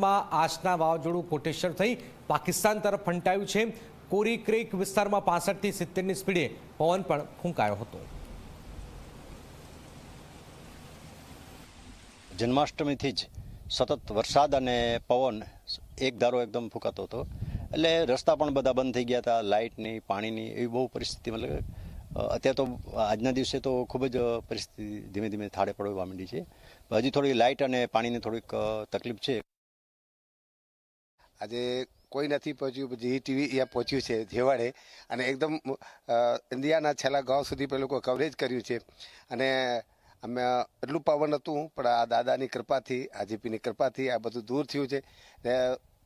ગુજરાતમાં આજના વાવાઝોડું કોટેશ્વર થઈ પાકિસ્તાન તરફ ફંટાયું છે. કોરી ક્રેક વિસ્તારમાં પાસઠથી સિત્તેરની સ્પીડે પવન પણ ફૂંકાયો હતો. જન્માષ્ટમીથી જ સતત વરસાદ અને પવન એક ધારો એકદમ ફૂંકાતો હતો. એટલે રસ્તા પણ બધા બંધ થઈ ગયા હતા. લાઇટની, પાણીની એવી બહુ પરિસ્થિતિ મતલબ અત્યારે તો આજના દિવસે તો ખૂબ જ પરિસ્થિતિ ધીમે ધીમે થાળે પડવા માંડી છે. હજી થોડી લાઇટ અને પાણીની થોડીક તકલીફ છે. આજે કોઈ નથી પહોંચ્યું જી ટીવી અહીંયા પહોંચ્યું છે જેવાડે અને એકદમ ઇન્ડિયાના છેલ્લા ગાંવ સુધી પેલું લોકો કવરેજ કર્યું છે. અને અમે એટલું પાવન હતું, પણ આ દાદાની કૃપાથી, આ જીપીની કૃપાથી આ બધું દૂર થયું છે.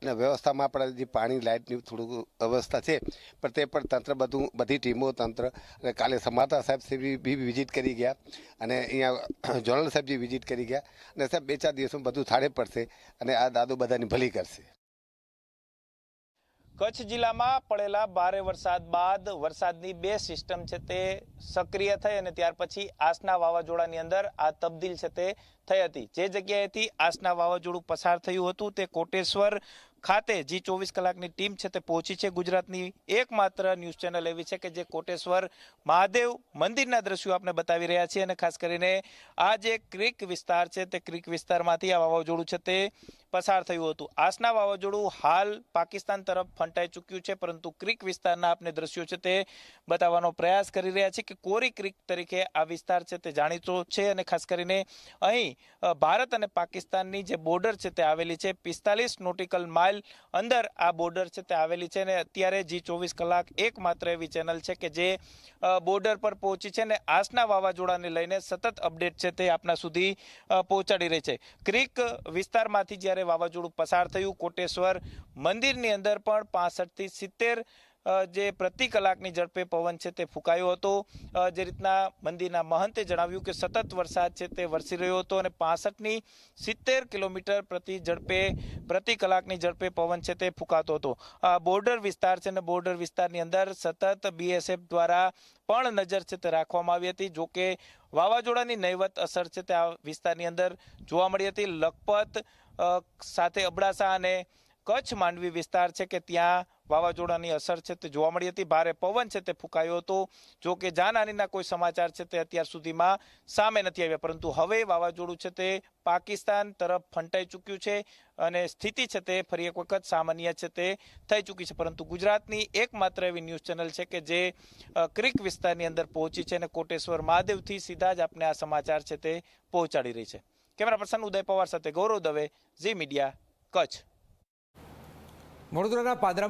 ને વ્યવસ્થામાં આપણે જે પાણી, લાઇટની થોડુંક અવસ્થા છે. પણ તે પણ તંત્ર બધું, બધી ટીમો, તંત્ર અને કાલે સમાતા સાહેબ બી વિઝિટ કરી ગયા. અને અહીંયા જોનલ સાહેબજી વિઝિટ કરી ગયા. અને સાહેબ, બે ચાર દિવસમાં બધું થાળે પડશે. અને આ દાદુ બધાની ભલી કરશે. કચ્છ જિલ્લામાં પડેલા ભારે વરસાદ બાદ વરસાદની બે સિસ્ટમ છે તે સક્રિય થઈ અને ત્યાર પછી આસના વાવાઝોડાની અંદર આ તબદીલ છે તે થઈ હતી. જે જગ્યાએથી આસના વાવાઝોડું પસાર થયું હતું તે કોટેશ્વર ખાતે જી ચોવીસ કલાકની ટીમ છે તે પહોંચી છે. ગુજરાતની એકમાત્ર ન્યૂઝ ચેનલ એવી છે કે જે કોટેશ્વર મહાદેવ મંદિરના દ્રશ્યો આપને બતાવી રહ્યા છીએ અને ખાસ કરીને આ જે ક્રિક વિસ્તાર છે તે ક્રિક વિસ્તારમાંથી આ વાવાઝોડું છે તે પસાર થયું હતું. આસના વાવાઝોડું હાલ પાકિસ્તાન તરફ ફંટાઈ ચૂક્યું છે, પરંતુ ક્રિક વિસ્તારના આપને દ્રશ્યો છે તે બતાવવાનો પ્રયાસ કરી રહ્યા છે કે કોરી ક્રિક તરીકે આ વિસ્તાર છે તે જાણીતો છે અને ખાસ કરીને અહીં ભારત અને પાકિસ્તાનની જે બોર્ડર છે તે આવેલી છે, પિસ્તાલીસ નોટિકલ માઇલ અંદર આ બોર્ડર છે તે આવેલી છે અને અત્યારે જી ચોવીસ કલાક એકમાત્ર એવી ચેનલ છે કે જે બોર્ડર પર પહોંચી છે અને આસના વાવાઝોડાને લઈને સતત અપડેટ છે તે આપના સુધી પહોંચાડી રહી છે. ક્રિક વિસ્તારમાંથી જ્યારે વાવાઝોડું પસાર થયું, કોટેશ્વર મંદિરની અંદર પણ પાસઠથી સિત્તેર જે પ્રતિ કલાકની ઝડપે પવન છે તે ફૂંકાયો હતો. જે રીતના મંદિરના મહંતે જણાવ્યું કે સતત વરસાદ છે તે વરસી રહ્યો હતો અને પાસઠની સિત્તેર કિલોમીટર પ્રતિ ઝડપે, પ્રતિ કલાકની ઝડપે પવન છે તે ફૂંકાતો હતો. બોર્ડર વિસ્તાર છે અને બોર્ડર વિસ્તારની અંદર સતત બીએસએફ દ્વારા પણ નજર છે તે રાખવામાં આવી હતી. જોકે વાવાઝોડાની નહીવત અસર છે તે આ વિસ્તારની અંદર જોવા મળી હતી. લખપત સાથે અબડાસા અને કચ્છ માંડવી વિસ્તાર છે કે ત્યાં વાવાઝોડાની અસર છે તે જોવા મળી હતી. ભારે પવન છે તે ફૂંકાયો હતો. જો કે જાનહાનીના કોઈ સમાચાર છે તે અત્યાર સુધીમાં સામે નથી આવ્યા. પરંતુ હવે વાવાઝોડું છે તે પાકિસ્તાન તરફ ફંટાઈ ચૂક્યું છે અને સ્થિતિ છે તે ફરી એક વખત સામાન્ય છે તે થઈ ચૂકી છે. પરંતુ ગુજરાતની એકમાત્ર એવી ન્યૂઝ ચેનલ છે કે જે ક્રિક વિસ્તારની અંદર પહોંચી છે અને કોટેશ્વર મહાદેવથી સીધા જ આપને આ સમાચાર છે તે પહોંચાડી રહી છે. કેમેરા પર્સન ઉદય પવાર સાથે ગૌરવ દવે, ઝી મીડિયા, કચ્છ. વડોદરાના પાદરા